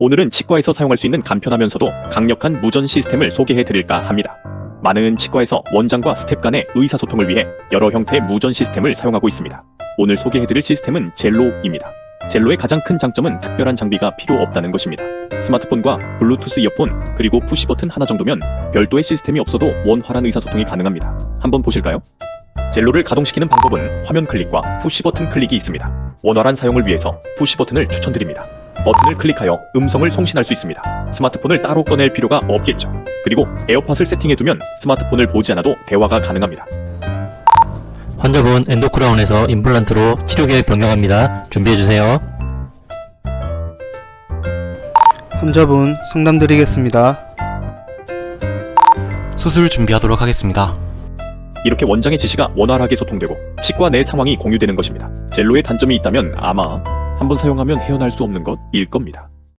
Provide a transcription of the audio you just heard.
오늘은 치과에서 사용할 수 있는 간편하면서도 강력한 무전 시스템을 소개해 드릴까 합니다. 많은 치과에서 원장과 스텝 간의 의사소통을 위해 여러 형태의 무전 시스템을 사용하고 있습니다. 오늘 소개해 드릴 시스템은 젤로입니다. 젤로의 가장 큰 장점은 특별한 장비가 필요 없다는 것입니다. 스마트폰과 블루투스 이어폰 그리고 푸시 버튼 하나 정도면 별도의 시스템이 없어도 원활한 의사소통이 가능합니다. 한번 보실까요? 젤로를 가동시키는 방법은 화면 클릭과 푸시 버튼 클릭이 있습니다. 원활한 사용을 위해서 푸시 버튼을 추천드립니다. 버튼을 클릭하여 음성을 송신할 수 있습니다. 스마트폰을 따로 꺼낼 필요가 없겠죠. 그리고 에어팟을 세팅해두면 스마트폰을 보지 않아도 대화가 가능합니다. 환자분 엔도크라운에서 임플란트로 치료 계획 변경합니다. 준비해주세요. 환자분 상담드리겠습니다. 수술 준비하도록 하겠습니다. 이렇게 원장의 지시가 원활하게 소통되고 치과 내 상황이 공유되는 것입니다. 젤로의 단점이 있다면 아마 한번 사용하면 헤어날 수 없는 것일 겁니다.